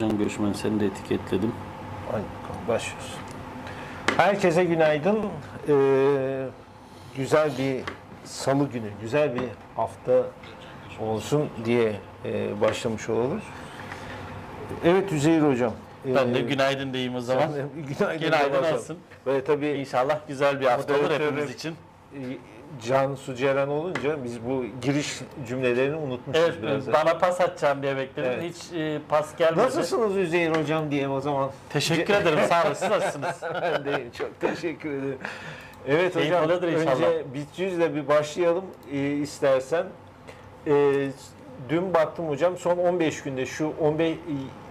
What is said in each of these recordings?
Can Göçmen seni de etiketledim. Bakalım başlıyoruz. Herkese günaydın. Ee, güzel bir salı günü, güzel bir hafta olsun diye e, başlamış olalım. Evet Üzeyir Hocam. Ben de günaydın diyeyim o zaman. sen de günaydın. Günaydın olsun. Böyle tabii İnşallah güzel bir hafta olur Moderatörüm- hepimiz için. e, Can Suceren olunca biz bu giriş cümlelerini unutmuşuz Evet, biraz. da. bana pas atacağım diye bekledim. Evet. Hiç e, pas gelmedi. Nasılsınız Üzeyir Hocam diye o zaman. Teşekkür ederim. Sağ olun. Siz nasılsınız? Ben de çok teşekkür ederim. Evet Keyif hocam, inşallah. önce BIST 100'le bir başlayalım e, istersen. E, dün baktım hocam son 15 günde şu 15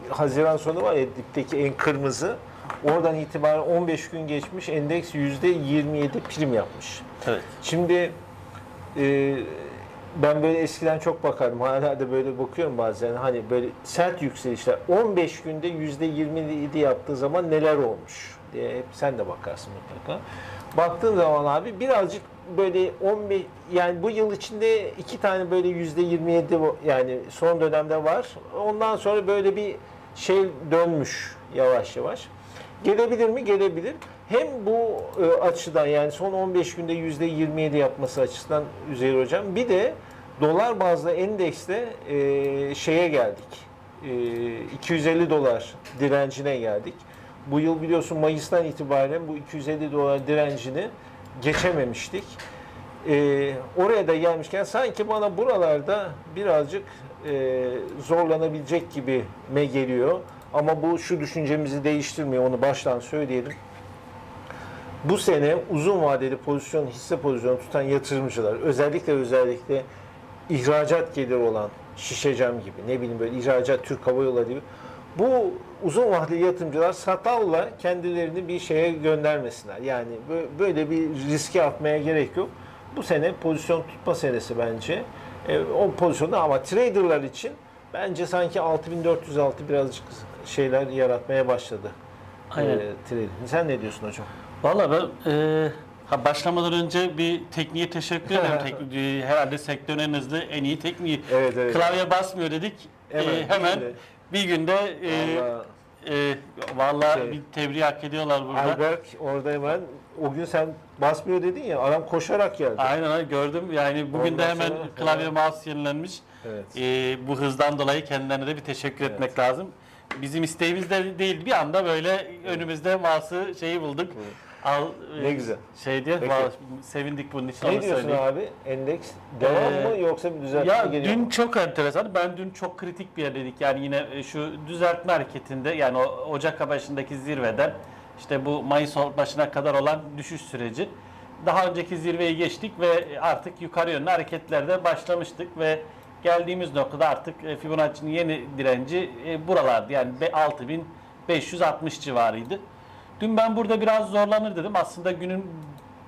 Haziran sonu var ya dipteki en kırmızı. Oradan itibaren 15 gün geçmiş endeks %27 prim yapmış. Evet. Şimdi e, ben böyle eskiden çok bakardım. Hala da böyle bakıyorum bazen. Hani böyle sert yükselişler. 15 günde %27 yaptığı zaman neler olmuş diye hep sen de bakarsın mutlaka. Baktığın zaman abi birazcık böyle 15 yani bu yıl içinde iki tane böyle %27 va- yani son dönemde var. Ondan sonra böyle bir şey dönmüş yavaş yavaş. Gelebilir mi? Gelebilir. Hem bu e, açıdan yani son 15 günde %27 yapması açısından Üzeyir Hocam. Bir de dolar bazlı endekste e, şeye geldik. E, 250 dolar direncine geldik. Bu yıl biliyorsun Mayıs'tan itibaren bu 250 dolar direncini geçememiştik. E, oraya da gelmişken sanki bana buralarda birazcık e, zorlanabilecek gibi me geliyor. Ama bu şu düşüncemizi değiştirmiyor. Onu baştan söyleyelim. Bu sene uzun vadeli pozisyon, hisse pozisyonu tutan yatırımcılar özellikle özellikle ihracat geliri olan Şişecam gibi ne bileyim böyle ihracat Türk Hava Yolları gibi bu uzun vadeli yatırımcılar satalla kendilerini bir şeye göndermesinler. Yani bö- böyle bir riske atmaya gerek yok. Bu sene pozisyon tutma senesi bence. E, o pozisyonda ama traderlar için bence sanki 6406 birazcık şeyler yaratmaya başladı. Aynen. E. Sen ne diyorsun hocam? Valla ben e, ha başlamadan önce bir tekniğe teşekkür ederim. Teknik, e, herhalde sektörün en hızlı, en iyi tekniği. Evet evet. Klavye basmıyor dedik. E, Hemen, hemen bir günde e, Vallahi e, valla Şey- bir tebrik hak ediyorlar burada. Alberk orada hemen o gün sen basmıyor dedin ya adam koşarak geldi. Aynen gördüm. Yani bugün de Ondan hemen sonra- klavye mouse yenilenmiş. Evet. Ee, bu hızdan dolayı kendilerine de bir teşekkür Evet. etmek lazım. Bizim isteğimiz de değil. Bir anda böyle önümüzde mouse'ı şeyi bulduk. Al Ne e, güzel. Şey diye Peki. sevindik bunun için Ne onu diyorsun söyleyeyim. abi? Endeks devam Ee, mı yoksa bir düzeltme Ya geliyor dün mu? çok enteresan. Ben dün çok kritik bir yerdeydik. Yani yine e, şu düzeltme hareketinde yani o Ocak başındaki zirveden işte bu Mayıs başına kadar olan düşüş süreci. Daha önceki zirveyi geçtik ve artık yukarı yönlü hareketlerde başlamıştık ve geldiğimiz noktada artık e, Fibonacci'nin yeni direnci e, buralardı. Yani be- 6560 civarıydı. Dün ben burada biraz zorlanır dedim. Aslında günün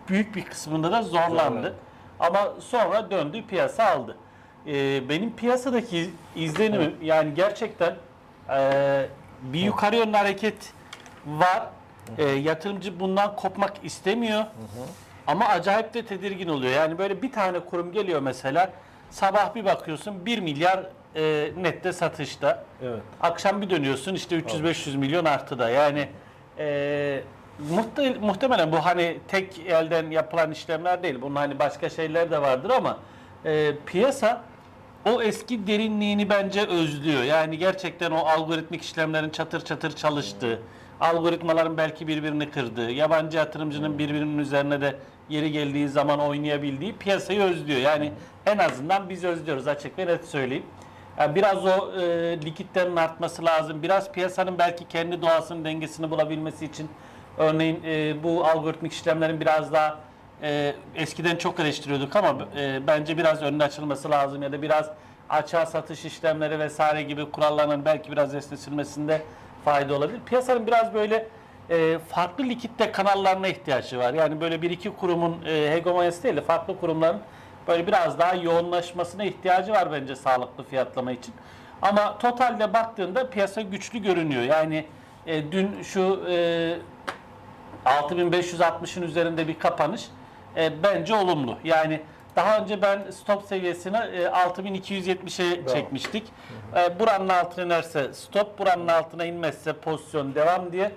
büyük bir kısmında da zorlandı. Zorlandı. Ama sonra döndü piyasa aldı. Ee, benim piyasadaki izlenimim yani gerçekten e, bir yukarı yönlü hareket var. E, yatırımcı bundan kopmak istemiyor. Ama acayip de tedirgin oluyor. Yani böyle bir tane kurum geliyor mesela sabah bir bakıyorsun 1 milyar e, nette satışta. Evet. Akşam bir dönüyorsun işte 300-500 milyon artıda. Yani e, muhte- muhtemelen bu hani tek elden yapılan işlemler değil. Bunun hani başka şeyler de vardır ama e, piyasa o eski derinliğini bence özlüyor. Yani gerçekten o algoritmik işlemlerin çatır çatır çalıştığı, algoritmaların belki birbirini kırdığı, yabancı yatırımcının birbirinin üzerine de yeri geldiği zaman oynayabildiği piyasayı özlüyor. Yani en azından biz özlüyoruz açık ve net söyleyeyim. Yani biraz o e, likitlerin artması lazım. Biraz piyasanın belki kendi doğasının dengesini bulabilmesi için örneğin e, bu algoritmik işlemlerin biraz daha e, eskiden çok eleştiriyorduk ama e, bence biraz önüne açılması lazım ya da biraz açığa satış işlemleri vesaire gibi kuralların belki biraz esnetilmesinde fayda olabilir. Piyasanın biraz böyle e, farklı likitte kanallarına ihtiyacı var. Yani böyle bir iki kurumun e, hegemonyası değil de farklı kurumların böyle biraz daha yoğunlaşmasına ihtiyacı var bence sağlıklı fiyatlama için. Ama totalde baktığında piyasa güçlü görünüyor. Yani e, dün şu e, 6560'ın üzerinde bir kapanış e, bence olumlu. Yani Daha önce ben stop seviyesini e, 6270'e Bravo. çekmiştik. E, buranın altına inerse stop, buranın altına inmezse pozisyon devam diye.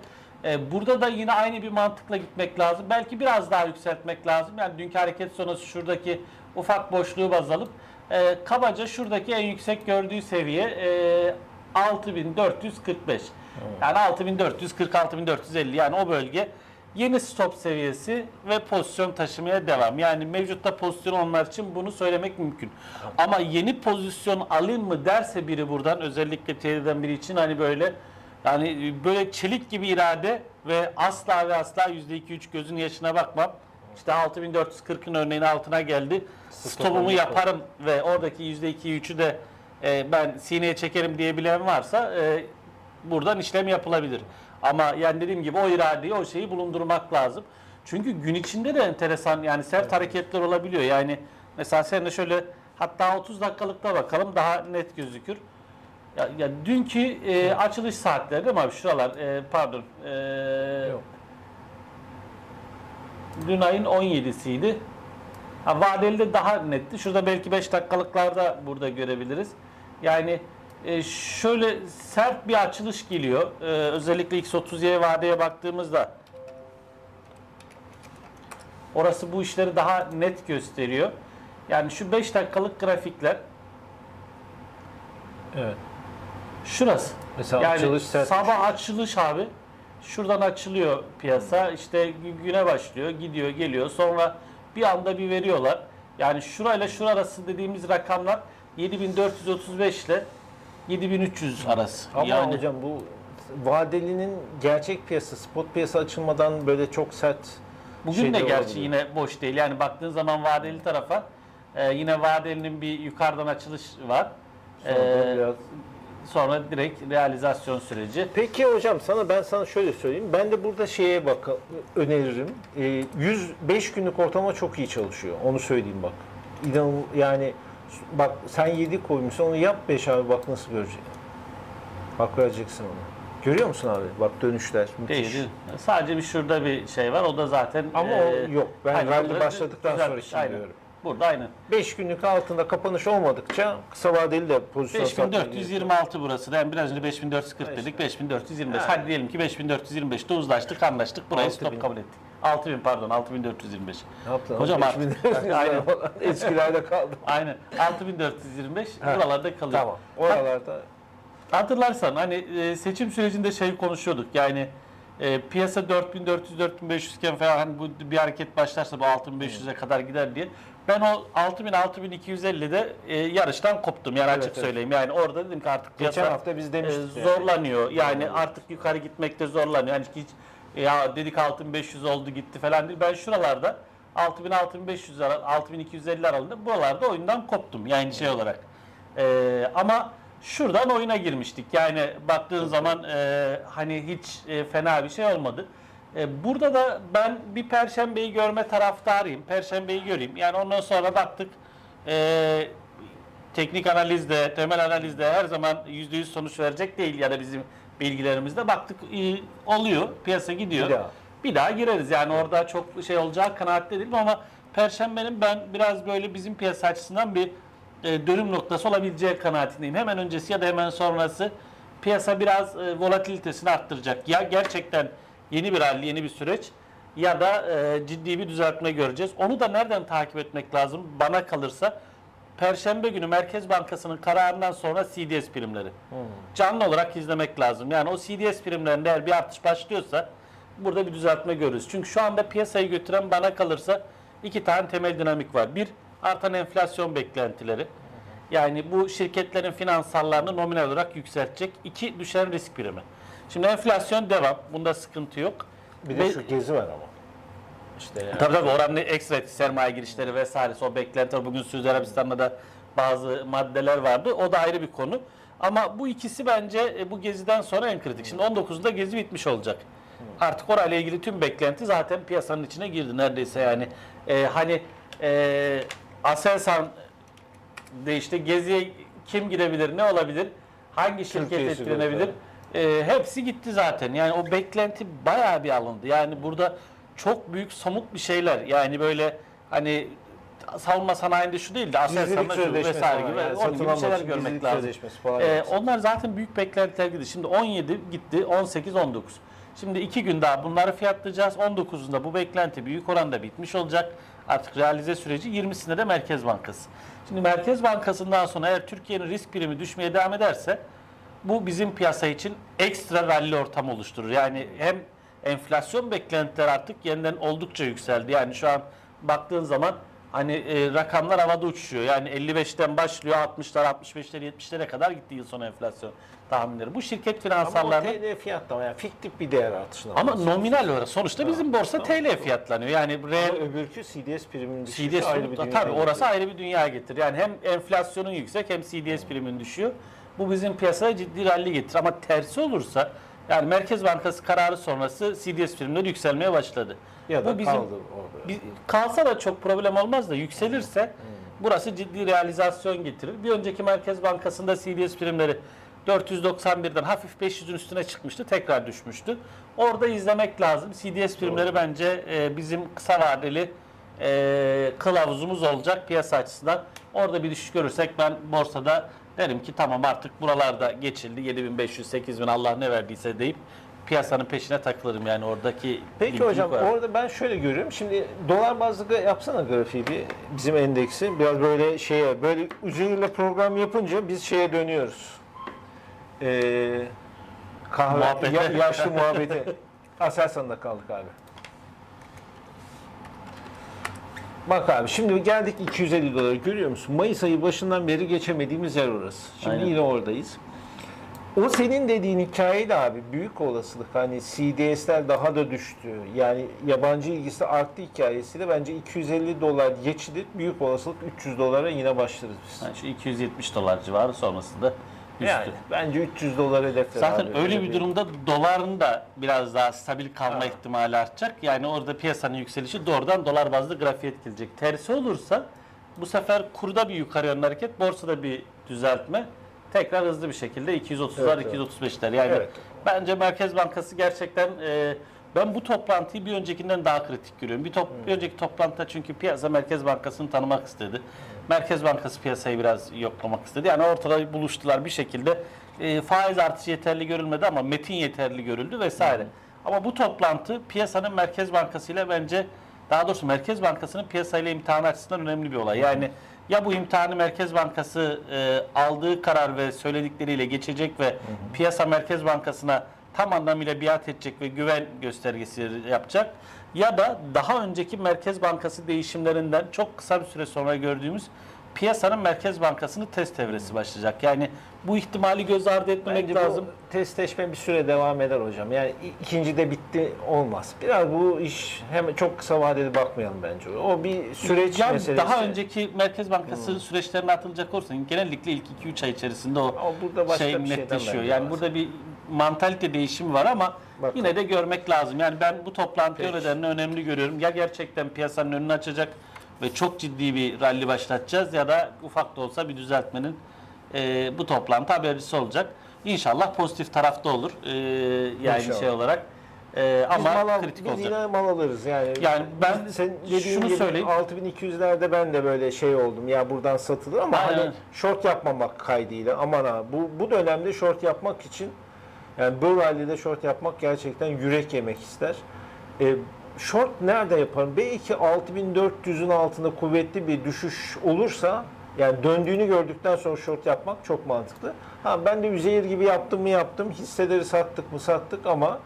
E, burada da yine aynı bir mantıkla gitmek lazım. Belki biraz daha yükseltmek lazım. Yani dünkü hareket sonrası şuradaki ufak boşluğu baz alıp e, kabaca şuradaki en yüksek gördüğü seviye e, 6445. Yani 6440 6450 yani o bölge yeni stop seviyesi ve pozisyon taşımaya devam. Yani mevcutta pozisyon onlar için bunu söylemek mümkün. Ama yeni pozisyon alayım mı derse biri buradan özellikle TL'den biri için hani böyle yani böyle çelik gibi irade ve asla ve asla %2-3 gözün yaşına bakmam. İşte 6440'ın örneğin altına geldi. Stopumu yaparım ve oradaki %2-3'ü de e, ben sineye çekerim diyebilen varsa e, buradan işlem yapılabilir. Ama yani dediğim gibi o iradeyi, o şeyi bulundurmak lazım. Çünkü gün içinde de enteresan yani sert hareketler olabiliyor. Yani mesela sen de şöyle hatta 30 dakikalıkta bakalım daha net gözükür. Ya, ya dünkü e, açılış saatleri değil mi abi? Şuralar e, pardon. E, Yok. Dün ayın 17'siydi. Ha, vadeli de daha netti. Şurada belki 5 dakikalıklarda burada görebiliriz. Yani e, şöyle sert bir açılış geliyor. E, özellikle X30Y vadeye baktığımızda orası bu işleri daha net gösteriyor. Yani şu 5 dakikalık grafikler Evet. şurası. Mesela Yani açılış sert. sabah açılış abi. Şuradan açılıyor piyasa. İşte gü- güne başlıyor, gidiyor, geliyor. Sonra bir anda bir veriyorlar. Yani şurayla şura arası dediğimiz rakamlar 7435 ile 7300 arası. Ama yani hocam bu vadelinin gerçek piyasa, spot piyasa açılmadan böyle çok sert bugün de gerçi olabiliyor. yine boş değil. Yani baktığın zaman vadeli tarafa e, yine vadelinin bir yukarıdan açılış var. Sonra E, biraz- sonra direkt realizasyon süreci. Peki hocam sana ben sana şöyle söyleyeyim. Ben de burada şeye bak öneririm. Ee, 105 günlük ortalama çok iyi çalışıyor. Onu söyleyeyim bak. İnan yani bak sen 7 koymuşsun onu yap 5 abi bak nasıl göreceksin. Bak vereceksin onu. Görüyor musun abi? Bak dönüşler müthiş. Değil, değil. Sadece bir şurada bir şey var. O da zaten Ama e, o yok. Ben burada başladıktan sonra için aynen. diyorum. Burada aynen. 5 günlük altında kapanış olmadıkça kısa vadeli de pozisyon satmaya gerek yok. 5426 burası da. Yani biraz önce 5440 dedik. 5425. Hadi diyelim ki 5425'te uzlaştık, anlaştık. Burayı 6000. stop kabul ettik. 6000 pardon 6425. Ne yaptın? Hocam Beş artık- bin lira Aynen. falan Eskilerde kaldım. Aynen. 6425 buralarda kalıyor. Tamam. Oralarda Hatırlarsan hani e, seçim sürecinde şey konuşuyorduk. Yani e, piyasa 4400-4500 iken falan hani bu bir hareket başlarsa bu 6500'e kadar gider diye. Ben o 6000 6250'de e, yarıştan koptum. Yani Evet, açık evet. söyleyeyim. Yani orada dedim ki artık geçen hafta biz e, demiştik. yani. zorlanıyor. Yani artık yukarı gitmekte zorlanıyor. Yani hiç ya dedik 6500 oldu gitti falan değil. Ben şuralarda 6000 6500 ara- 6250 aralığında buralarda oyundan koptum. Yani şey olarak. E, ama şuradan oyuna girmiştik. Yani baktığın zaman e, hani hiç e, fena bir şey olmadı. E, burada da ben bir perşembeyi görme taraftarıyım. Perşembeyi göreyim. Yani ondan sonra baktık e, teknik analizde, temel analizde her zaman %100 sonuç verecek değil ya da bizim bilgilerimizde baktık iyi oluyor, piyasa gidiyor. Bir daha. Bir daha gireriz. Yani orada çok şey olacağı kanaatte değilim ama Perşembenin ben biraz böyle bizim piyasa açısından bir e, dönüm noktası olabileceği kanaatindeyim. Hemen öncesi ya da hemen sonrası piyasa biraz e, volatilitesini arttıracak. Ya gerçekten yeni bir hal, yeni bir süreç ya da e, ciddi bir düzeltme göreceğiz. Onu da nereden takip etmek lazım? Bana kalırsa Perşembe günü Merkez Bankası'nın kararından sonra CDS primleri. Canlı olarak izlemek lazım. Yani o CDS primlerinde eğer bir artış başlıyorsa burada bir düzeltme görürüz. Çünkü şu anda piyasayı götüren bana kalırsa iki tane temel dinamik var. Bir, artan enflasyon beklentileri. Yani bu şirketlerin finansallarını nominal olarak yükseltecek. İki, düşen risk primi. Şimdi enflasyon devam. Bunda sıkıntı yok. Bir de Ve- şu gezi var ama. İşte yani. Tabii tabii oranın ekstra sermaye girişleri vesairesi o beklenti. Bugün Suudi Arabistan'da da bazı maddeler vardı. O da ayrı bir konu. Ama bu ikisi bence e, bu geziden sonra en kritik. Şimdi 19'da gezi bitmiş olacak. Artık orayla ilgili tüm beklenti zaten piyasanın içine girdi neredeyse yani. E, hani e, Aselsan de işte geziye kim girebilir, ne olabilir, hangi şirket Türkiye etkilenebilir? E, hepsi gitti zaten. Yani o beklenti bayağı bir alındı. Yani burada çok büyük somut bir şeyler. Yani böyle hani savunma sanayinde şu değil de Aselsan'da şu vesaire gibi yani, onun gibi şeyler için görmek lazım. Ee, onlar zaten büyük beklentiler gidiyor. Şimdi 17 gitti, 18, 19. Şimdi iki gün daha bunları fiyatlayacağız. 19'unda bu beklenti büyük oranda bitmiş olacak. Artık realize süreci 20'sinde de Merkez Bankası. Şimdi Merkez Bankası'ndan sonra eğer Türkiye'nin risk primi düşmeye devam ederse bu bizim piyasa için ekstra rally ortam oluşturur. Yani hem enflasyon beklentileri artık yeniden oldukça yükseldi. Yani şu an baktığın zaman hani e, rakamlar havada uçuşuyor. Yani 55'ten başlıyor 60'lar 65'lere 70'lere kadar gitti yıl sonu enflasyon tahminleri. Bu şirket Ama o finansallarının TL fiyatlama yani fiktif bir değer artışına. ama nominal olarak sonuçta bizim borsa TL fiyatlanıyor. Yani Ama reel öbürkü CDS priminin düşüşü CDS ayrı bir tabii dünya. orası ayrı bir dünya getir. Yani hem enflasyonun yüksek hem CDS primin düşüyor. Bu bizim piyasaya ciddi rally getirir. Ama tersi olursa yani Merkez Bankası kararı sonrası CDS primleri yükselmeye başladı. Ya da Bu bizim kaldı orada. bir- kalsa da çok problem olmaz da yükselirse burası ciddi realizasyon getirir. Bir önceki Merkez Bankası'nda CDS primleri 491'den hafif 500'ün üstüne çıkmıştı. Tekrar düşmüştü. Orada izlemek lazım. CDS primleri bence e, bizim kısa vadeli e, kılavuzumuz olacak piyasa açısından. Orada bir düşüş görürsek ben borsada derim ki tamam artık buralarda geçildi. 7500 8000 Allah ne verdiyse deyip piyasanın peşine takılırım yani oradaki Peki hocam koyarım. orada ben şöyle görüyorum. Şimdi dolar bazlı yapsana grafiği bir bizim endeksi. Biraz böyle şeye böyle üzeriyle program yapınca biz şeye dönüyoruz. Ee, kahve Muhabbete. ya- yaşlı muhabbeti. Aselsan'da kaldık abi. Bak abi şimdi geldik 250 dolara görüyor musun? Mayıs ayı başından beri geçemediğimiz yer orası. Şimdi Aynen. yine oradayız. O senin dediğin hikayeyle abi büyük olasılık hani CDS'ler daha da düştü. Yani yabancı ilgisi arttı hikayesiyle bence 250 dolar geçilip büyük olasılık 300 dolara yine başlarız biz. Yani şu 270 dolar civarı sonrasında üstü. Yani bence 300 dolar hedefler Zaten abi. öyle bir durumda doların da biraz daha stabil kalma Ha. ihtimali artacak. Yani orada piyasanın yükselişi doğrudan dolar bazlı grafiğe etkileyecek. Tersi olursa bu sefer kurda bir yukarı yönlü hareket, borsada bir düzeltme. Tekrar hızlı bir şekilde 230'lar, Evet, evet. 235'ler. Yani Evet. bence Merkez Bankası gerçekten e, ben bu toplantıyı bir öncekinden daha kritik görüyorum. Bir, top, bir önceki toplantıda çünkü piyasa Merkez Bankası'nı tanımak istedi. Merkez Bankası piyasayı biraz yoklamak istedi. Yani ortada buluştular bir şekilde. E, faiz artışı yeterli görülmedi ama metin yeterli görüldü vesaire. Ama bu toplantı piyasanın Merkez Bankası ile bence daha doğrusu Merkez Bankası'nın piyasayla imtihanı açısından önemli bir olay. Yani ya bu imtihanı Merkez Bankası e, aldığı karar ve söyledikleriyle geçecek ve piyasa Merkez Bankası'na tam anlamıyla biat edecek ve güven göstergesi yapacak ya da daha önceki Merkez Bankası değişimlerinden çok kısa bir süre sonra gördüğümüz piyasanın Merkez Bankası'nın test evresi başlayacak. Yani bu ihtimali göz ardı etmemek Bence lazım. bu testleşme bir süre devam eder hocam. Yani ikinci de bitti olmaz. Biraz bu iş hem çok kısa vadeli bakmayalım bence. O bir süreç Yani meselesi. daha önceki Merkez Bankası süreçlerine atılacak olursa genellikle ilk 2-3 ay içerisinde o Ama burada başka şey bir netleşiyor. Yani bahsediyor. burada bir mantalite değişimi var ama Bakalım. yine de görmek lazım. Yani ben bu toplantı Peki. nedenini önemli görüyorum. Ya gerçekten piyasanın önünü açacak ve çok ciddi bir rally başlatacağız ya da ufak da olsa bir düzeltmenin e, bu toplantı habercisi olacak. İnşallah pozitif tarafta olur. E, yani İnşallah. şey olarak. E, Biz ama mal al- kritik biz olacak. yine mal alırız yani. Yani ben Biz- sen dediğin şunu gibi söyleyeyim. 6200'lerde ben de böyle şey oldum. Ya buradan satılır ama Aynen. hani short yapmamak kaydıyla aman ha bu bu dönemde short yapmak için yani bu rally'de short yapmak gerçekten yürek yemek ister. E, short nerede yaparım? Belki 6400'ün altında kuvvetli bir düşüş olursa yani döndüğünü gördükten sonra short yapmak çok mantıklı. Ha ben de Üzeyir gibi yaptım mı yaptım. Hisseleri sattık mı sattık ama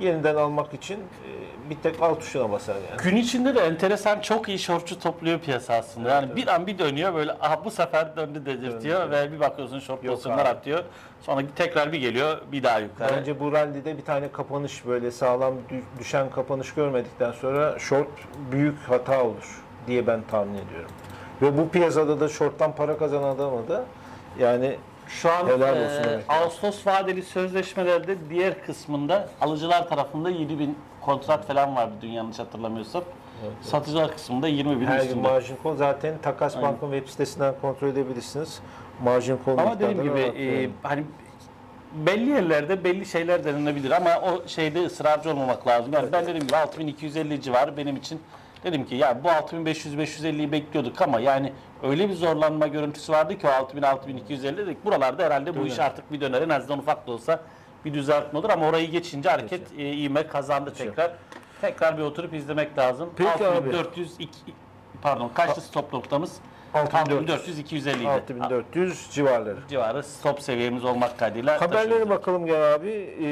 yeniden almak için e, bir tek alt tuşuna basar yani. Gün içinde de enteresan çok iyi şortçu topluyor piyasa aslında. Evet, yani evet. bir an bir dönüyor böyle aha bu sefer döndü dedirtiyor Döndü, ve bir bakıyorsun short pozisyonlar abi. atıyor. Sonra tekrar bir geliyor bir daha yukarı. Bence bu rally'de bir tane kapanış böyle sağlam dü- düşen kapanış görmedikten sonra short büyük hata olur diye ben tahmin ediyorum. Ve bu piyasada da short'tan para kazanan adamı da yani Şu an Helal e, olsun Ağustos vadeli sözleşmelerde diğer kısmında alıcılar tarafında 7 bin kontrat falan vardı dün yanlış hatırlamıyorsam. Satıcılar kısmında 20 bin her gün üstünde. margin call zaten Takas Aynen. Bank'ın web sitesinden kontrol edebilirsiniz. Margin call Ama dediğim gibi e, hani belli yerlerde belli şeyler denilebilir ama o şeyde ısrarcı olmamak lazım. Yani ben dediğim gibi 6250 civarı benim için Dedim ki ya bu 6500-550'yi bekliyorduk ama yani öyle bir zorlanma görüntüsü vardı ki o 6000-6250 dedik. Buralarda herhalde bu iş artık bir döner. En azından ufak da olsa bir düzeltme olur ama orayı geçince hareket e, ivme kazandı tekrar. Tekrar bir oturup izlemek lazım. Peki abi. 6402 pardon kaçtı stop noktamız? 6400. 6400-250 idi. 6400 civarları. civarı stop seviyemiz olmak kaydıyla Haberlere bakalım gel abi. Ee,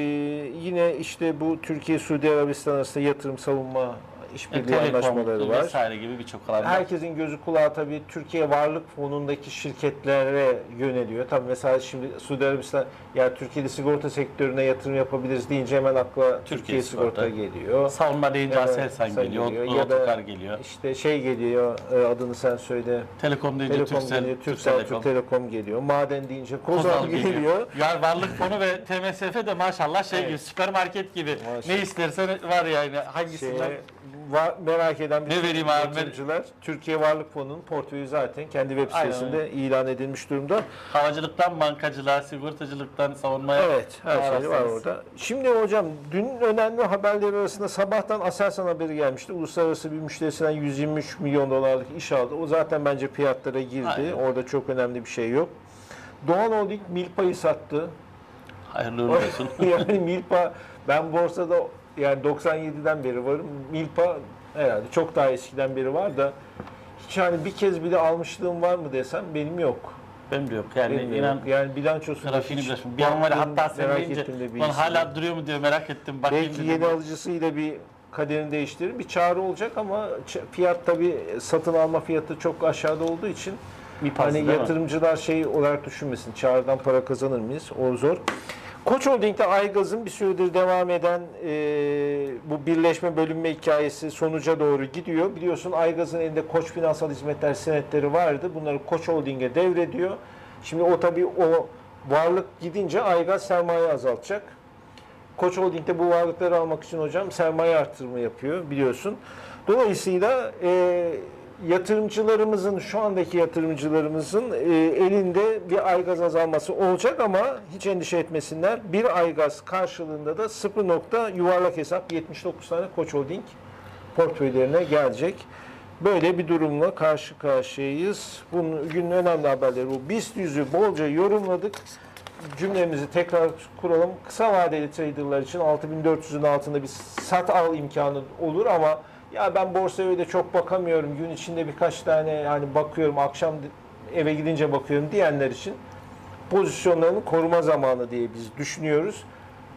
yine işte bu Türkiye-Suudi Arabistan arasında yatırım savunma işbirliği Telekom anlaşmaları var. vesaire gibi birçok alan. Herkesin gözü kulağı tabii Türkiye Varlık Fonu'ndaki şirketlere yöneliyor. Tabii mesela şimdi Suudi Arabistan ya Türkiye'de sigorta sektörüne yatırım yapabiliriz deyince hemen akla Türkiye, sigorta, Sigorta. geliyor. Savunma deyince Ya da Aselsan geliyor, geliyor. geliyor Ya da- Otokar geliyor. İşte şey geliyor e, adını sen söyle. Telekom deyince Telekom Türksel, geliyor, Türk Türksel, Telekom. Türk Telekom geliyor. Maden deyince Kozal, Kozal geliyor. Ya Varlık Fonu ve TMSF de maşallah şey Evet. gibi süpermarket gibi. Maşallah. Ne istersen var yani hangisinden. Şeye, va- merak eden Ne vereyim abi? yatırımcılar Türkiye Varlık Fonu'nun portföyü zaten kendi web Aynen sitesinde ilan edilmiş durumda. Havacılıktan bankacılığa, sigortacılıktan savunmaya. Evet, her şey var orada. Şimdi hocam dün önemli haberleri arasında sabahtan Aselsan haberi gelmişti. Uluslararası bir müşterisinden 123 milyon dolarlık iş aldı. O zaten bence fiyatlara girdi. Aynen. Orada çok önemli bir şey yok. Doğan Holding Milpa'yı sattı. Hayırlı uğurlu olsun. yani Milpa ben borsada yani 97'den beri varım. Milpa herhalde çok daha eskiden beri var da hiç hani bir kez bile almışlığım var mı desem benim yok. Benim de yok. Yani Benim de inan yok. Yani bilançosu trafiğini biliyorsun. Bir an var ya, hatta sen merak deyince ettim de bir lan isim. hala duruyor mu diye merak ettim. Bakayım Belki dedim. yeni alıcısıyla bir kaderini değiştirir. Bir çağrı olacak ama ç- fiyat tabii satın alma fiyatı çok aşağıda olduğu için Bir hani değil mi? yatırımcılar şey olarak düşünmesin. Çağrıdan para kazanır mıyız? O zor. Koç Holding'de Aygaz'ın bir süredir devam eden e, bu birleşme bölünme hikayesi sonuca doğru gidiyor. Biliyorsun Aygaz'ın elinde Koç Finansal Hizmetler senetleri vardı. Bunları Koç Holding'e devrediyor. Şimdi o tabii o varlık gidince Aygaz sermaye azaltacak. Koç Holding'de bu varlıkları almak için hocam sermaye artırımı yapıyor biliyorsun. Dolayısıyla e, yatırımcılarımızın şu andaki yatırımcılarımızın e, elinde bir aygaz azalması olacak ama hiç endişe etmesinler. Bir aygaz karşılığında da 0 nokta yuvarlak hesap 79 tane Koç Holding portföylerine gelecek. Böyle bir durumla karşı karşıyayız. Bunun günün önemli haberleri bu. BIST yüzü bolca yorumladık cümlemizi tekrar kuralım. Kısa vadeli traderlar için 6400'ün altında bir sat al imkanı olur ama ya ben borsaya öyle çok bakamıyorum. Gün içinde birkaç tane yani bakıyorum akşam eve gidince bakıyorum diyenler için pozisyonlarını koruma zamanı diye biz düşünüyoruz.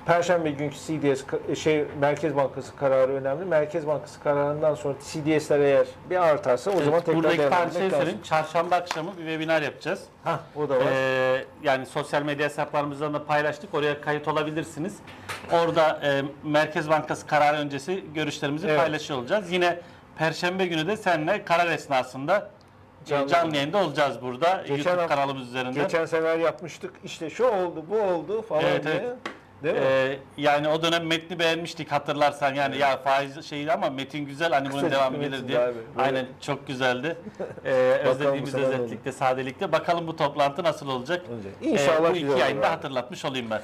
Perşembe günkü CDS ka- şey Merkez Bankası kararı önemli. Merkez Bankası kararından sonra CDS'ler eğer bir artarsa o zaman Evet, tekrar buradaki parçayı lazım. Çarşamba akşamı bir webinar yapacağız. Hah, o da var. Ee, yani sosyal medya hesaplarımızdan da paylaştık. Oraya kayıt olabilirsiniz. Orada e, Merkez Bankası kararı öncesi görüşlerimizi Evet. paylaşıyor olacağız. Yine Perşembe günü de seninle karar esnasında Canlı. canlı, canlı yayında olacağız burada. Geçen YouTube kanalımız üzerinden. Geçen sefer yapmıştık. İşte şu oldu, bu oldu falan Evet, diye. evet. Değil mi? Ee, yani o dönem metni beğenmiştik hatırlarsan yani ya faiz şeydi ama metin güzel hani bunun devamı gelir diye. abi, böyle. Aynen çok güzeldi. Ee, bu özlediğimiz özellikle sadelikle. Bakalım bu toplantı nasıl olacak? Olacak. Ee, İnşallah bu güzel iki yayında hatırlatmış olayım ben.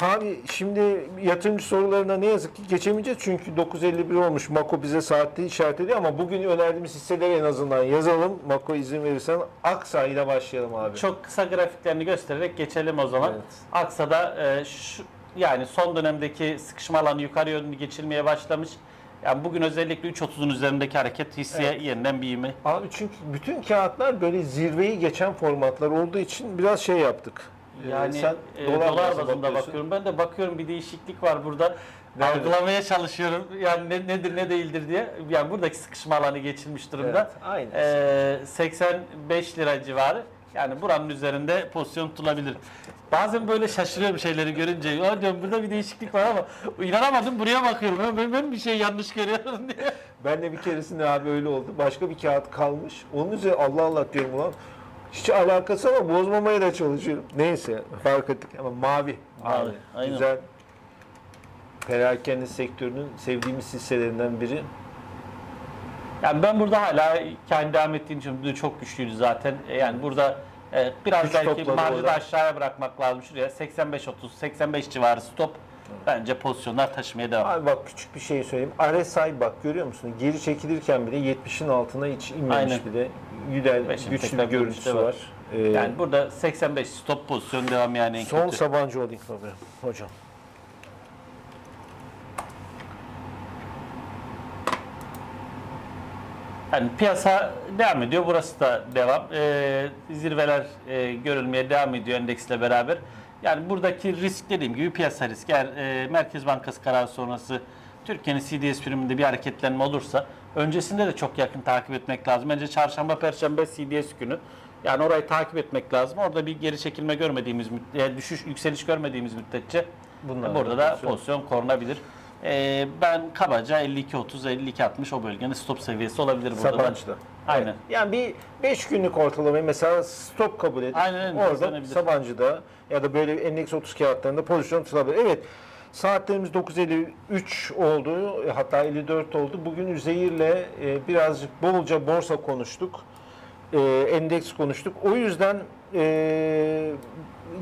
Abi şimdi yatırımcı sorularına ne yazık ki geçemeyeceğiz çünkü 9.51 olmuş. Mako bize saatte işaret ediyor ama bugün önerdiğimiz hisseleri en azından yazalım. Mako izin verirsen Aksa ile başlayalım abi. Çok kısa grafiklerini göstererek geçelim o zaman. Evet. Aksa'da e, şu, yani son dönemdeki sıkışma alanı yukarı yönlü geçilmeye başlamış. Yani bugün özellikle 3.30'un üzerindeki hareket hisseye yeniden bir ivme. Abi çünkü bütün kağıtlar böyle zirveyi geçen formatlar olduğu için biraz şey yaptık. Ee, Yani sen e, dolar, bazında bazında bakıyorum. Ben de bakıyorum bir değişiklik var burada. Nerede? Algılamaya çalışıyorum. Yani ne, nedir ne değildir diye. Yani buradaki sıkışma alanı geçilmiş durumda. Evet, aynen. Ee, 85 lira civarı. Yani buranın üzerinde pozisyon tutulabilir. Bazen böyle şaşırıyorum şeyleri görünce. Ya diyorum burada bir değişiklik var ama inanamadım buraya bakıyorum. Ya Ben, ben bir şey yanlış görüyorum diye. Ben de bir keresinde abi öyle oldu. Başka bir kağıt kalmış. Onun üzerine Allah Allah diyorum ulan. Hiç alakası ama bozmamaya da çalışıyorum. Neyse fark ettik ama mavi. Mavi, aynen. Güzel. Perakende sektörünün sevdiğimiz hisselerinden biri. Yani ben burada hala kendi devam ettiğim için çok güçlüydü zaten. E, Yani burada e, biraz Güç belki marjı da aşağıya bırakmak lazım. Şuraya 85-30, 85 civarı stop. Bence pozisyonlar taşımaya devam. Abi bak küçük bir şey söyleyeyim. RSI bak görüyor musun? Geri çekilirken bile 70'in altına hiç inmemiş Aynen. bile. Güzel, Ve şimdi güçlü bir görüntüsü var. var. Ee, Yani burada 85 stop pozisyon devam yani son kötü. Sabancı Holding abi hocam. Yani piyasa devam ediyor. Burası da devam. Ee, zirveler e, görülmeye devam ediyor endeksle beraber. Yani buradaki risk dediğim gibi piyasa riski. Eğer e, Merkez Bankası kararı sonrası Türkiye'nin CDS priminde bir hareketlenme olursa öncesinde de çok yakın takip etmek lazım. Bence çarşamba, perşembe CDS günü. Yani orayı takip etmek lazım. Orada bir geri çekilme görmediğimiz, yani düşüş, yükseliş görmediğimiz müddetçe Bunlar burada da pozisyon korunabilir. Ee, ben kabaca 52.30, 52.60 o bölgenin stop seviyesi olabilir burada da. Sabancı'da. Aynen. Yani bir 5 günlük ortalamayı mesela stop kabul edip Aynen orada. Sabancı'da ya da böyle endeks 30 kağıtlarında pozisyon tutulabilir. Evet saatlerimiz 9.53 oldu hatta 54 oldu. Bugün Üzeyir'le e, birazcık bolca borsa konuştuk. E, endeks konuştuk. O yüzden e,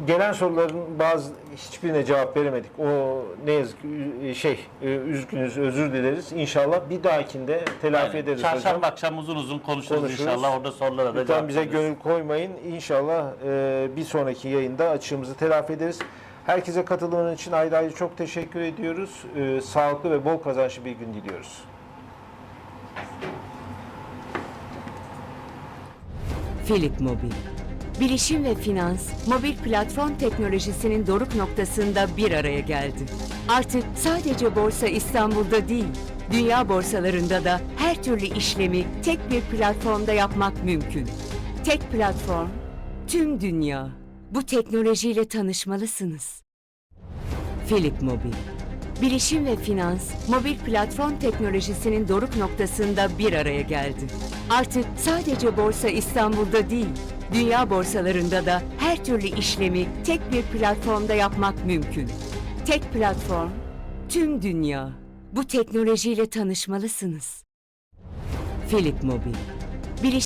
gelen soruların bazı hiçbirine cevap veremedik. O ne yazık ki ü- şey e, üzgünüz özür dileriz. İnşallah bir dahakinde telafi Aynen. ederiz Çarşamba hocam. akşam uzun uzun konuşuruz, Konuşuruz. inşallah. Orada sorulara da Lütfen cevap bize veririz. gönül koymayın. İnşallah e, bir sonraki yayında açığımızı telafi ederiz. Herkese katılımın için ayrı ayrı çok teşekkür ediyoruz. E, sağlıklı ve bol kazançlı bir gün diliyoruz. Philip Mobil. Bilişim ve finans, mobil platform teknolojisinin doruk noktasında bir araya geldi. Artık sadece Borsa İstanbul'da değil, dünya borsalarında da her türlü işlemi tek bir platformda yapmak mümkün. Tek platform, tüm dünya. Bu teknolojiyle tanışmalısınız. Philip Mobil. Bilişim ve finans, mobil platform teknolojisinin doruk noktasında bir araya geldi. Artık sadece Borsa İstanbul'da değil, dünya borsalarında da her türlü işlemi tek bir platformda yapmak mümkün. Tek platform, tüm dünya. Bu teknolojiyle tanışmalısınız. Philip Mobil. Bilişim